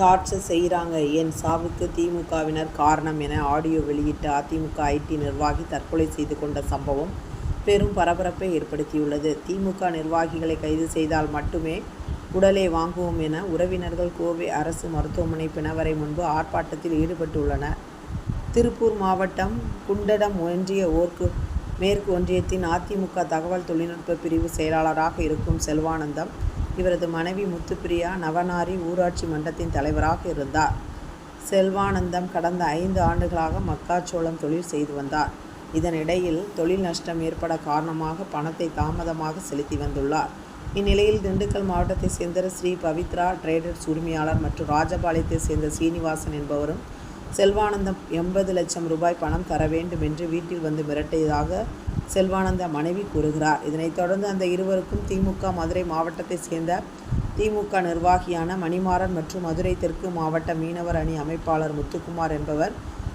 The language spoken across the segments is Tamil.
டார்ச்சர் செய்கிறாங்க. என் சாவுக்கு திமுகவினர் காரணம் என ஆடியோ வெளியிட்ட அதிமுக ஐடி நிர்வாகி தற்கொலை செய்து கொண்ட சம்பவம் பெரும் பரபரப்பை ஏற்படுத்தியுள்ளது. திமுக நிர்வாகிகளை கைது செய்தால் மட்டுமே உடலை வாங்குவோம் என உறவினர்கள் கோவை அரசு மருத்துவமனை பிணவரை முன்பு ஆர்ப்பாட்டத்தில் ஈடுபட்டுள்ளனர். திருப்பூர் மாவட்டம் குண்டடம் ஒன்றிய ஓர்க்கு மேற்கு ஒன்றியத்தின் அதிமுக தகவல் தொழில்நுட்ப பிரிவு செயலாளராக இருக்கும் செல்வானந்தம் இவரது மனைவி முத்துப்பிரியா நவனாரி ஊராட்சி மன்றத்தின் தலைவராக இருந்தார். செல்வானந்தம் கடந்த ஐந்து ஆண்டுகளாக மக்காச்சோளம் தொழில் செய்து வந்தார். இதனிடையில் தொழில் நஷ்டம் ஏற்பட காரணமாக பணத்தை தாமதமாக செலுத்தி வந்துள்ளார். இந்நிலையில் திண்டுக்கல் மாவட்டத்தைச் சேர்ந்த ஸ்ரீ பவித்ரா டிரேடர்ஸ் உரிமையாளர் மற்றும் ராஜபாளையத்தை சேர்ந்த சீனிவாசன் என்பவரும் செல்வானந்தம் எண்பது லட்சம் ரூபாய் பணம் தர வேண்டும் என்று வீட்டில் வந்து மிரட்டியதாக செல்வானந்த மனைவி கூறுகிறார். இதனைத் தொடர்ந்து அந்த இருவருக்கும் திமுக மதுரை மாவட்டத்தை சேர்ந்த திமுக நிர்வாகியான மணிமாறன் மற்றும் மதுரை தெற்கு மாவட்ட மீனவர் அணி அமைப்பாளர் முத்துக்குமார் என்பவர்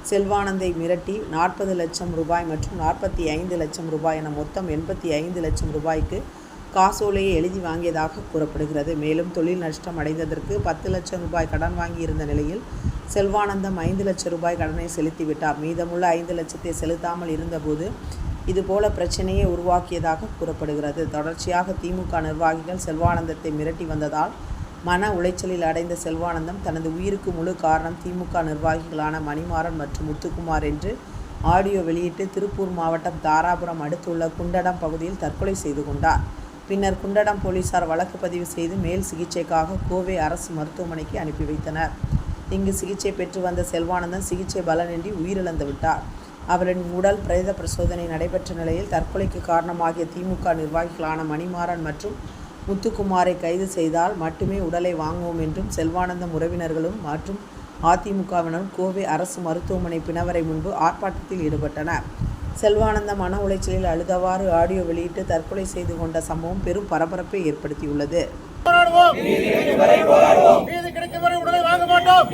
செல்வானந்தை மிரட்டி நாற்பது லட்சம் ரூபாய் மற்றும் நாற்பத்தி ஐந்து லட்சம் ரூபாய் என மொத்தம் எண்பத்தி ஐந்து லட்சம் ரூபாய்க்கு காசோலையை எழுதி வாங்கியதாக கூறப்படுகிறது. மேலும் தொழில் நஷ்டம் அடைந்ததற்கு பத்து லட்சம் ரூபாய் கடன் வாங்கியிருந்த நிலையில் செல்வானந்தம் ஐந்து லட்சம் ரூபாய் கடனை செலுத்திவிட்டார். மீதமுள்ள ஐந்து லட்சத்தை செலுத்தாமல் இருந்தபோது இதுபோல பிரச்சனையை உருவாக்கியதாக கூறப்படுகிறது. தொடர்ச்சியாக திமுக நிர்வாகிகள் செல்வானந்தத்தை மிரட்டி வந்ததால் மன உளைச்சலில் அடைந்த செல்வானந்தம் தனது உயிருக்கு முழு காரணம் திமுக நிர்வாகிகளான மணிமாறன் மற்றும் முத்துக்குமார் என்று ஆடியோ வெளியிட்டு திருப்பூர் மாவட்டம் தாராபுரம் அடுத்துள்ள குண்டடம் பகுதியில் தற்கொலை செய்து கொண்டார். பின்னர் குண்டடம் போலீசார் வழக்கு பதிவு செய்து மேல் சிகிச்சைக்காக கோவை அரசு மருத்துவமனைக்கு அனுப்பி வைத்தனர். இங்கு சிகிச்சை பெற்று வந்த செல்வானந்தன் சிகிச்சை பலனின்றி உயிரிழந்து விட்டார். அவரின் உடல் பிரேத பரிசோதனை நடைபெற்ற நிலையில் தற்கொலைக்கு காரணமாகிய திமுக நிர்வாகிகளான மணிமாறன் மற்றும் முத்துக்குமாரை கைது செய்தால் மட்டுமே உடலை வாங்குவோம் என்றும் செல்வானந்தம் உறவினர்களும் மற்றும் அதிமுகவினரும் கோவை அரசு மருத்துவமனை பிணவரை முன்பு ஆர்ப்பாட்டத்தில் ஈடுபட்டனர். செல்வானந்தம் மன உளைச்சலில் அழுதவாறு ஆடியோ வெளியிட்டு தற்கொலை செய்து கொண்ட சம்பவம் பெரும் பரபரப்பை ஏற்படுத்தியுள்ளது. மாட்டோம்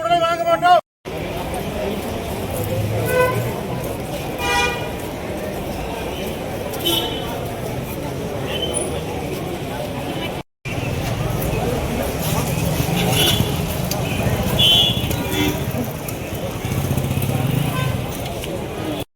உடனே வாங்க மாட்டோம்